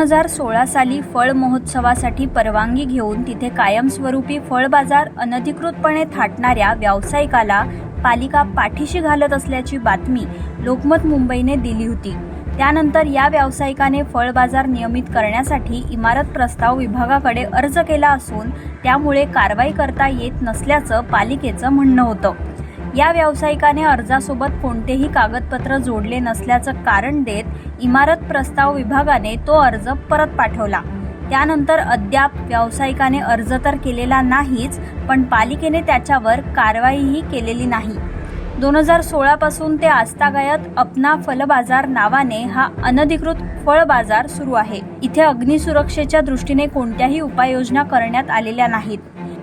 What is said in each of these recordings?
हजार सोळा साली फळ महोत्सवासाठी परवानगी घेऊन तिथे कायमस्वरूपी फळ बाजार अनधिकृतपणे थाटणाऱ्या व्यावसायिकाला पालिका पाठीशी घालत असल्याची बातमी लोकमत मुंबईने दिली होती. त्यानंतर या व्यावसायिकाने फळ बाजार नियमित करण्यासाठी इमारत प्रस्ताव विभागाकडे अर्ज केला असून त्यामुळे कारवाई करता येत नसल्याचं पालिकेचं म्हणणं होतं. या व्यावसायिकाने अर्जासोबत कोणतेही कागदपत्र जोडले नसल्याचं कारण देत इमारत प्रस्ताव विभागाने तो अर्ज परत पाठवला. त्यानंतर अद्याप व्यावसायिकाने अर्ज तर केलेला नाहीच पण पालिकेने त्याच्यावर कारवाईही केलेली नाही. दोन हजार सोळापासून ते आस्थागायत अपना फलबाजार नावाने हा अनधिकृत फळ बाजार सुरू आहे. इथे अग्निसुरक्षेच्या दृष्टीने कोणत्याही उपाययोजना करण्यात आलेल्या नाहीत.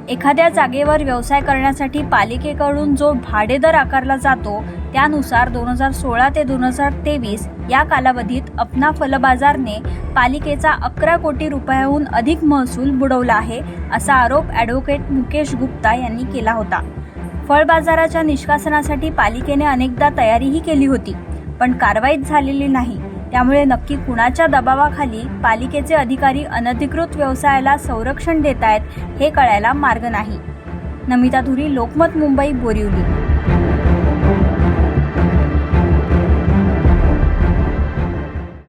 एखाद्या जागेवर व्यवसाय करण्यासाठी पालिकेकडून जो भाडेदर आकारला जातो त्यानुसार दोन हजार सोळा ते दोन हजार तेवीस या कालावधीत अपना फलबाजारने पालिकेचा अकरा कोटी रुपयाहून अधिक महसूल बुडवला आहे असा आरोप ॲडव्होकेट मुकेश गुप्ता यांनी केला होता. फळ बाजाराच्या निष्कासनासाठी पालिकेने अनेकदा तयारीही केली होती पण कारवाईच झालेली नाही. त्यामुळे नक्की कुणाच्या दबावाखाली पालिकेचे अधिकारी अनधिकृत व्यवसायाला संरक्षण देत आहेत हे कळायला मार्ग नाही. नमिता धुरी लोकमत मुंबई बोरिवली.